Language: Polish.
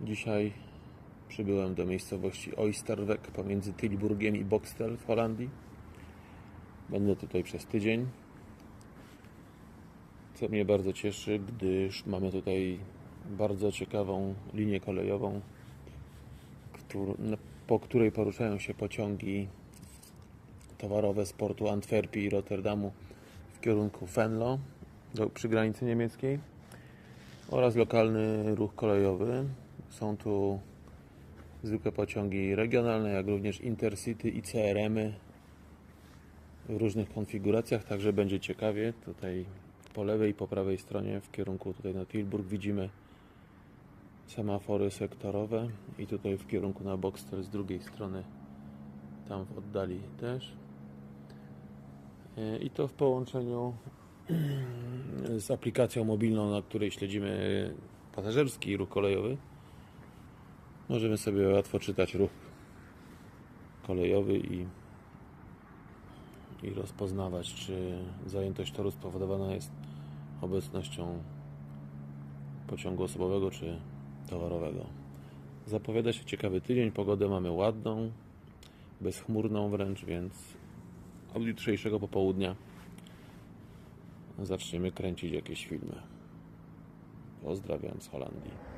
Dzisiaj przybyłem do miejscowości Oysterwek pomiędzy Tilburgiem i Boxtel w Holandii. Będę tutaj przez tydzień. Co mnie bardzo cieszy, gdyż mamy tutaj bardzo ciekawą linię kolejową, po której poruszają się pociągi towarowe z portu Antwerpii i Rotterdamu w kierunku Venlo do, przy granicy niemieckiej oraz lokalny ruch kolejowy. Są tu zwykłe pociągi regionalne, jak również Intercity i CRM-y w różnych konfiguracjach, także będzie ciekawie. Tutaj po lewej i po prawej stronie w kierunku tutaj na Tilburg widzimy semafory sektorowe i tutaj w kierunku na Boxtel z drugiej strony tam w oddali też. E, I to w połączeniu z aplikacją mobilną, na której śledzimy pasażerski ruch kolejowy. Możemy sobie łatwo czytać ruch kolejowy i, i rozpoznawać, czy zajętość toru spowodowana jest obecnością pociągu osobowego czy towarowego. Zapowiada się ciekawy tydzień. Pogodę mamy ładną, bezchmurną wręcz, więc od jutrzejszego popołudnia zaczniemy kręcić jakieś filmy. Pozdrawiam z Holandii.